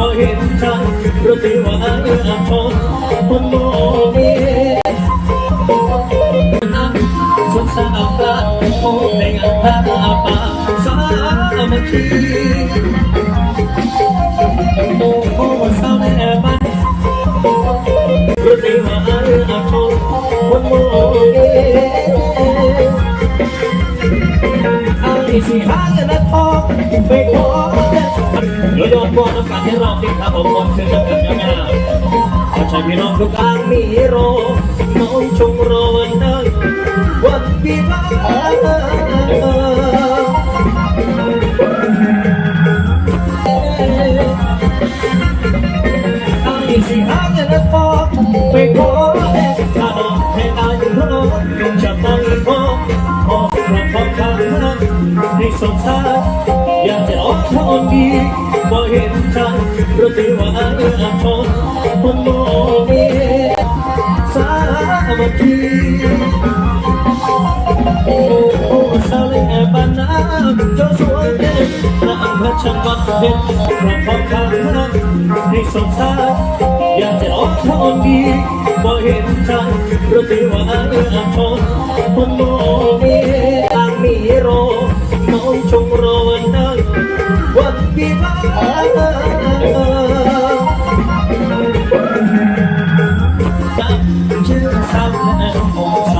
บ่เห็นชังหรือที่ว่าอับชมคนโมเมสุดสาวกลางโอ้ในงานพาป่าสามัคคีโอ้โหสาวแน่บ้านรถที่าอาชนวันโมเอไอ้สิหาเงินทองไปขอ เดี๋ยวยอดบอลน้ำกันให้เราติดตามผมคนเชื่อกันยังไงขอใช้พี่น้องทุกทางมีโรน้องชงรอวันนั้นวันที่บ้าไองทองดีบ่เห็นชังรถที่ว่าอับชนคนโมเมสามัคคีโอ้โอ้สาวเล่แอบบ้านน้ำเจ้าสวยเด่นน้ำพระชันวัดเด่นรักความทางให้สงสาร อยากจะออกทนดีบ่เห็นชังรถที่ว่าอับชนคนโมเมต่างมีโรน้องชงรอวันนั้นวันปีบ้าจำชื่อซ้ำ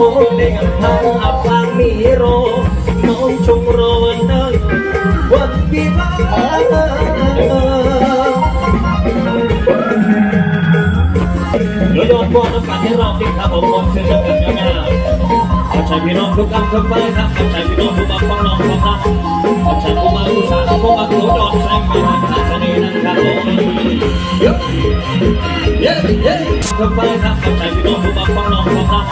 อาดโอ้เด็กทางอับทางมีโรน้องชงรอวันนั้นวันปีบ้าเดี๋ยวยอดบอลน้ำกันให้เราติดตามผมคนเชื่อกันยั กไปครับขอใจพี่น้องผู้บังคับน้องทุกท่าน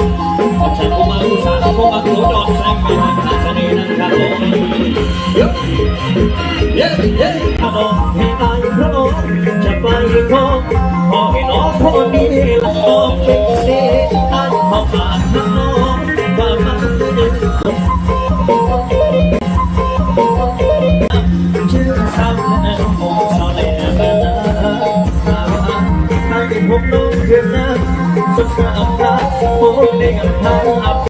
ขอใจผู้มาอุตสาหะผู้มาโคจรแสงไปทางทางเสน่ห์นะครับผมเย้เย้เย้ถ้าบองให้ตายพราะจะไปขอ สุดสะอาดโอ้เด็กทางอับ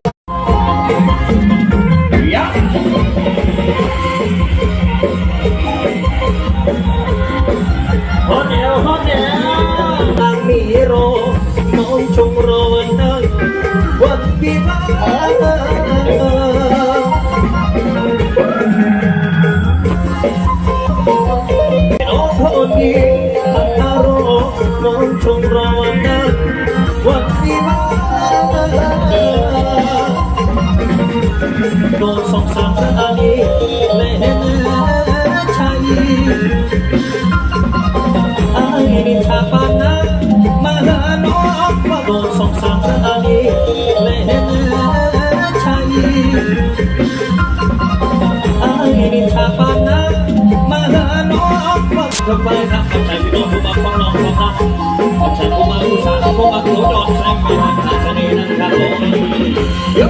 องมาทำไมครับขอบใจพี่น้องผู้บังคับน้องครับขอบใจผู้มาอุตสาหะผู้มาโคจรแสงไปทางทางเสน่ห์นะครับผมเย้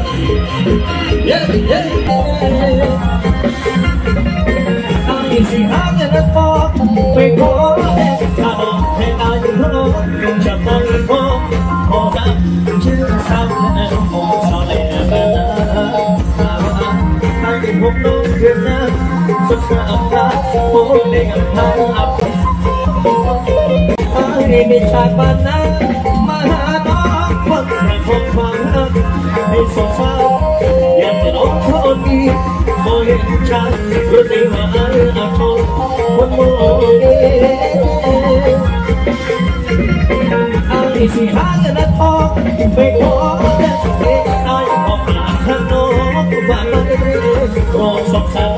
เย้เย้ munding ang api Hari ni Chapana Mahanap Pagkakot pangat Ay sasaw Yan tanong ko ni Mohin chan Ruting mahal ako Huwag mo Ang isihangan at ok May ko Ay ko pa Ano Ba Rosok sa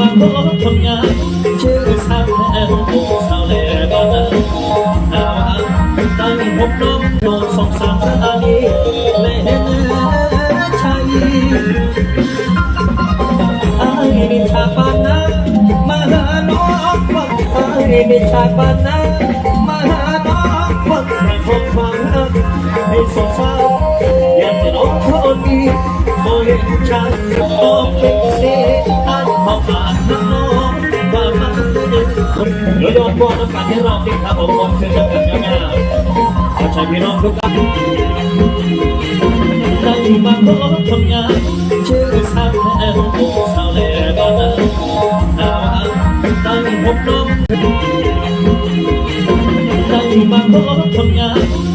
มาพบผลงานชื่อสาวแอนโอ้สาวแหล่บ้านนาได้พบน้องโดนสองสามอาลีและเห็นชายไอ้นิชาปานามาหาน้องฟังไอ้นิชาปานามาหาน้องฟังให้พบความรักให้สงสารอยากจะน้องคนดีมองเห็นฉันต้องเป็น เดี๋ยวโยนบอลน้ำกันให้รอบดิครับผมผมคือจะเป็นยังไงขอใช้พี่น้องทุกท่านได้มาพบทำงานชื่อสาวแอนโอ้สาวแลบ้านนาวตั้งพบน้องได้มาพบทำงาน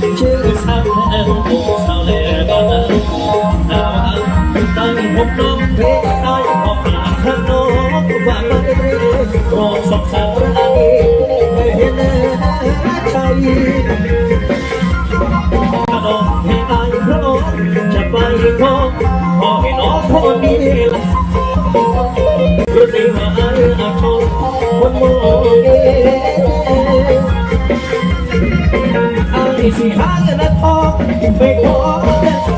สิหาเงินทองไปขอ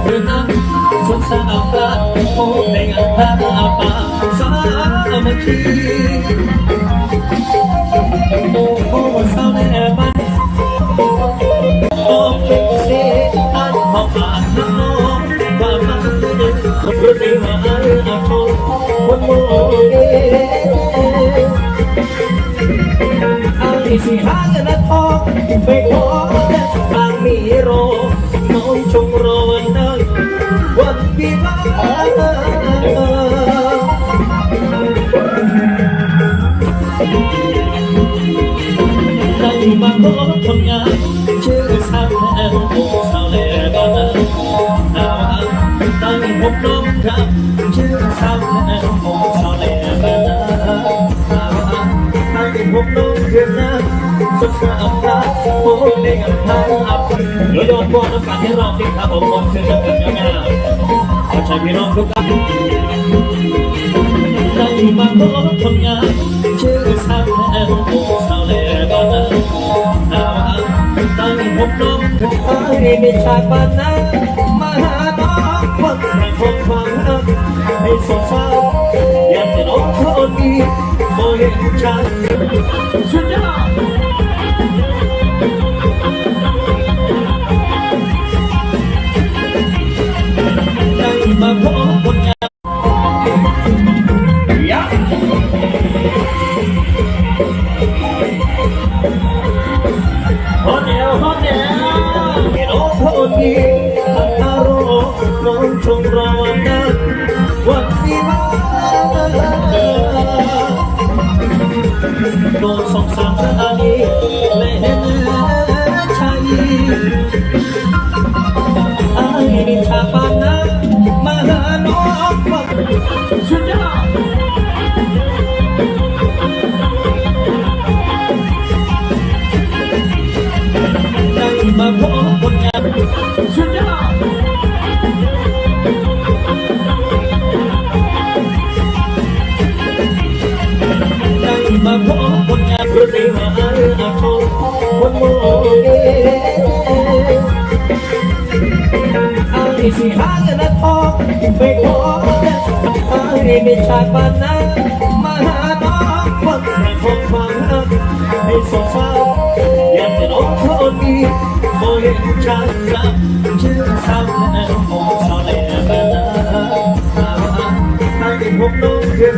เดินน้ำสงสารตาโอ้ในงานตาปาสามัคคีโอ้โหสาวแน่บ้านต้องเป็นเสียอันมองผ่านน้องว่ามันเป็นคนรู้ดีว่าไอ้อาชนคนโมเอ สิหาเงินทองไปขอทางมีรอน้องจงรอวันนั้นวันวิวาได้มาพบทำงานชื่อสาวแอนโอ้สาวแหล่บ้านนาได้งพบน้องครับชื่อสาวแอนโอ้สาวแหล่บ้านนาได้งพบน้องเพื่อนนะ สุดสาวตาโอ้ในงานทางอับเดี๋ยวโยนบอลน้ำกันให้เราที่ครับผมผมชื่อจะเป็นงไงขอใช้พี่น้องทุกท่านได้มาพบทำงานชื่อสาวแอนโอ้สาวแลบ้านนาได้พบน้องไอ้ไม่ชาบ้านนา คนเดียวคนเอลพี่น้องคนดีอันอารน้องจงรอวันนั้นวันนี้มาโดนสองสามอาลี พบผลงานสุดยอดได้มาพบผลงานรู้ดีว่าอ้อาชนคนโมเอไอ้สิหาเงินทองไปขอไอ้ไม่ชาปานามาหาน้องฟังให้พบความรักให้สงสารอยากจะน้องคนดี biết trắng ra chứ sao em không cho lẽ bên ta ta tình hôn nỗi việt